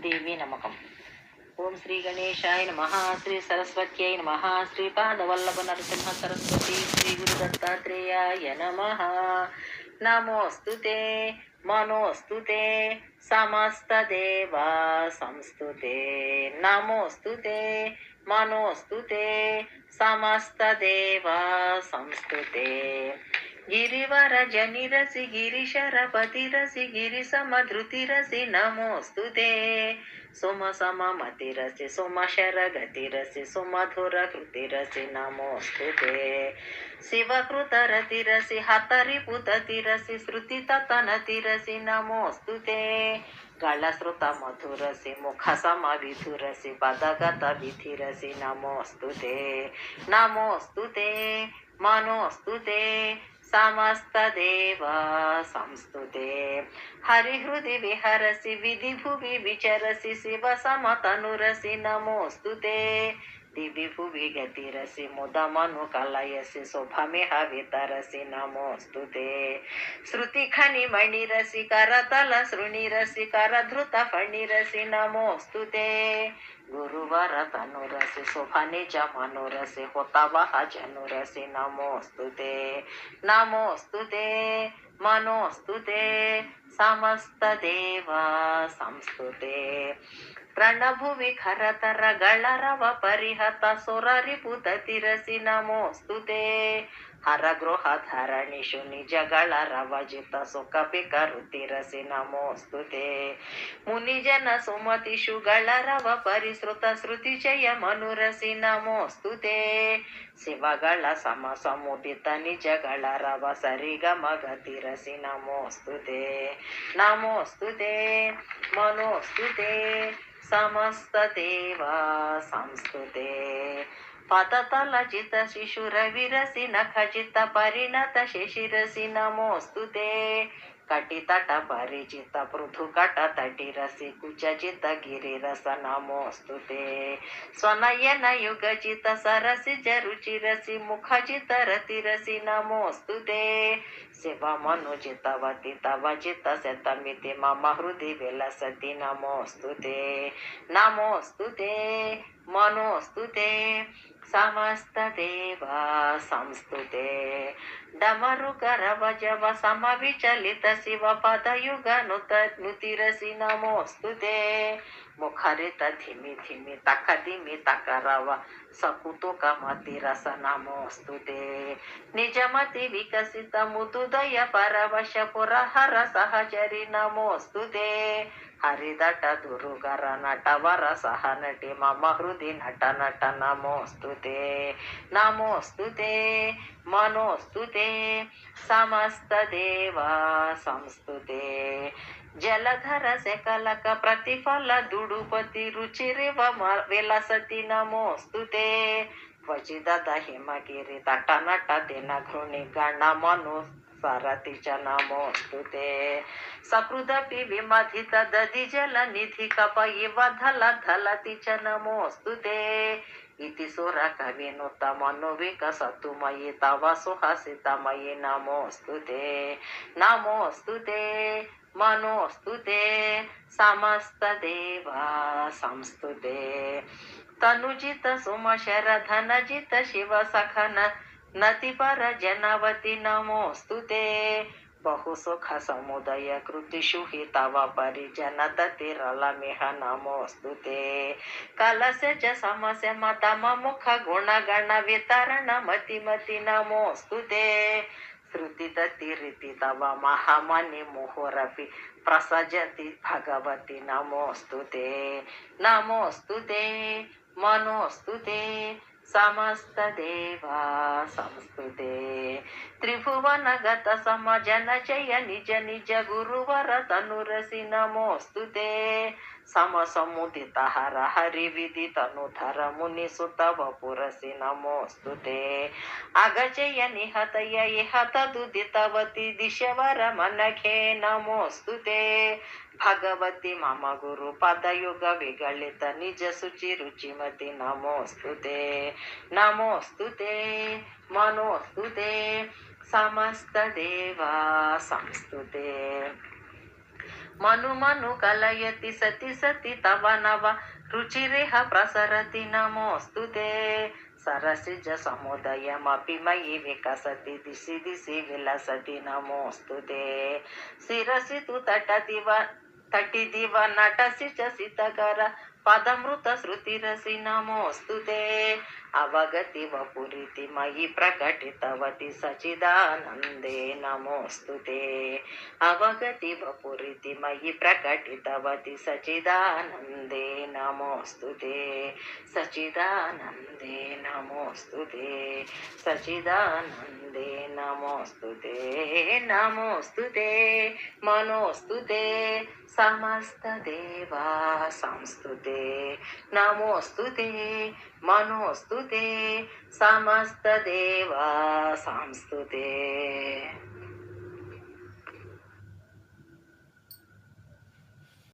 దేవి నమ్మకం ఓం శ్రీ గణేశాయ నమ శ్రీ సరస్వత్యై నమ శ్రీపాదవల్లభ నరసింహ సరస్వతి శ్రీ గురు దత్తాత్రేయాయ నమ. నమోస్తు మనోస్తు సమస్తదేవా సంస్తుతే నమోస్తు మనోస్తు సమస్తదేవా సంస్తుతే గిరివర गिरिवरजनिरसि गिरी गिरिसमधृतिरसि नमोस्तु ते। सुमसममतिरसि, सुमशरगतिरसि, सुमधुरकृतिरसि नमोस्तु ते। शिवकृतरतिरसि, हतरिपुततिरसि, श्रुतिततनतिरसि नमोस्तु ते। गळश्रुतमधुरसि पदगत पदगतविधिरसि नमोस्तु ते। नमोस्तु ते मनोस्तु ते। సమస్తదేవా సంస్థుతే హరిహృది విహరసి విధి భువి విచరసి శివ సమతనురసి నమోస్తుతే దివి భువి గతిరసి ముదమను కలయసి శుభమిహ వితరసి నమోస్తుతే శృతి ఖని మణిరసి కరతల శృణిరసి కరధృత ఫణిరసి నమోస్తుతే गुरुवार रतनुर से शोभने जमानुर से होतावा हजनुर से नमोस्तुते नमोस्तुते, मनोस्तुते संस्तुते। प्रणभुवि खरतर परिहत हरगृहधरणिषु निजगळरवजित सुखपिकरुतिरसि नमोऽस्तु ते मुनिजन सुमतिषु गळरव परिसृत श्रुतिजय मनुरसि नमोऽस्तु ते ಶಿವಗಳ ಸಮ ಸಮುದಿತ ನಿಜಗಳ ರವ ಸರಿಗಮ ಗತಿರಸಿ ನಮೋಸ್ತುತೆ ನಮೋಸ್ತುತೆ ಮನೋಸ್ತುತೆ ಸಮಸ್ತ ದೇವ ಸಂಸ್ತುತೆ पाततलचित शिशुरविरसि नखचित परिणत शिशिरसि नमोस्तु ते कटितट परिचित पृथुकटतटिरसि कुचचित गिरिरस नमोस्तु ते स्वनयन युगचित सरसि जरुचिरसि मुखचित रतिरसि नमोस्तु ते शिवमनुचितवति तव चित्तशतमिति मम हृदि विलसति नमोस्तु ते नमोस्तु ते मनोस्तु ते సమస్తదేవా సంస్థుతే సంస్తుతే డమరు కరవ సమ విచలిత శివ పదయుగ నుత నుతిరసి నమోస్తుతే ముఖరిత ధిమి ధిమి తక ధిమి తకరవ సకుతుక మతి రస నమోస్తుతే నిజమతి వికసిత ముదుదయ పరవశ పురహర సహచరి నమోస్తుతే హరిదట దురుగర నటవర సహ నటి మమ హృది నట నట నమోస్తుతే నమోస్తుతే మనోస్తుతే సమస్త దేవా సంస్తుతే జలధర శకలక ప్రతిఫల దుడుపతి రుచిరివ మ- విలసతి నమోస్తుతే క్వచిదత హిమగిరి తట నట దిన ఘృణి గణ भारतीचा नामोऽस्तु ते सकृदपि विमथित दधिजलनिधि धल धलति च मयि तव सुहसितमयि नमोऽस्तु ते नमोऽस्तु ते समस्तदेवा संस्तुते। तनुजित सुमशरधनजित शिवसखन నతిపర జనవతి నమోస్తుతే బహు సుఖ సముదయ కృతిషు హి తవ పరిజన తతిరలమిహ నమోస్తుతే కలశ చ సమస్య మతమ ముఖ గుణగణ వితరణ మతి మతి నమోస్తుతే శృతి తతిరితి తవ మహమని ముహురపి ప్రసజతి భగవతి నమోస్తుతే నమోస్తుతే మనోస్తుతే సమస్త దేవా సంస్తుతే త్రిభువన గత సమజన జయ నిజ నిజ గురువర తనురసి నమోస్తుతే. ಸಮಸಮುದಿತಹರ ಹರಿವಿದಿತನುಧರ ಮುನಿಸುತ ವಪುರಸಿ ನಮೋಸ್ತು ತೇ. ಅಗಜಯ ನಿಹತಯ ಇಹತ ದುದಿತವತಿ ದಿಶವರ ಮನಖೆ ನಮೋಸ್ತು ತೇ. ಭಗವತಿ ಮಮ ಗುರು ಪದಯುಗ ವಿಗಳಿತ ನಿಜ ಶುಚಿ ರುಚಿಮತಿ ನಮೋಸ್ತು ತೇ. ನಮೋಸ್ತು ತೇ. ಮನೋಸ್ತು ತೇ. ಸಮಸ್ತ ದೇವಾ ಸಂಸ್ತುತೆ మనుమను కలయతి సతి సతి తవ నవ రుచిరేహ ప్రసరతి నమోస్తుతే సరసిజ సముదయమపి మయి వికసతి దిశి దిశి విలసతి నమోస్తుతే శిరసి తు తటదివ తటిదివ నటసి చ సితకర పదమృత శృతిరసి నమోస్తుతే అవగతి వపురితి మయి ప్రకటితవతి సచిదానందే నమోస్తుతే అవగతి వపురితి మయి ప్రకటితవతి సచిదానందే నమోస్తుతే సచిదానందే నమోస్తుతే సచిదానందే నమోస్తుతే నమోస్తుతే మనోస్తుతే సమస్తదేవా సంస్తుతే నమోస్తుతే మనోస్తుతే సమస్తదేవా సంస్తుతే.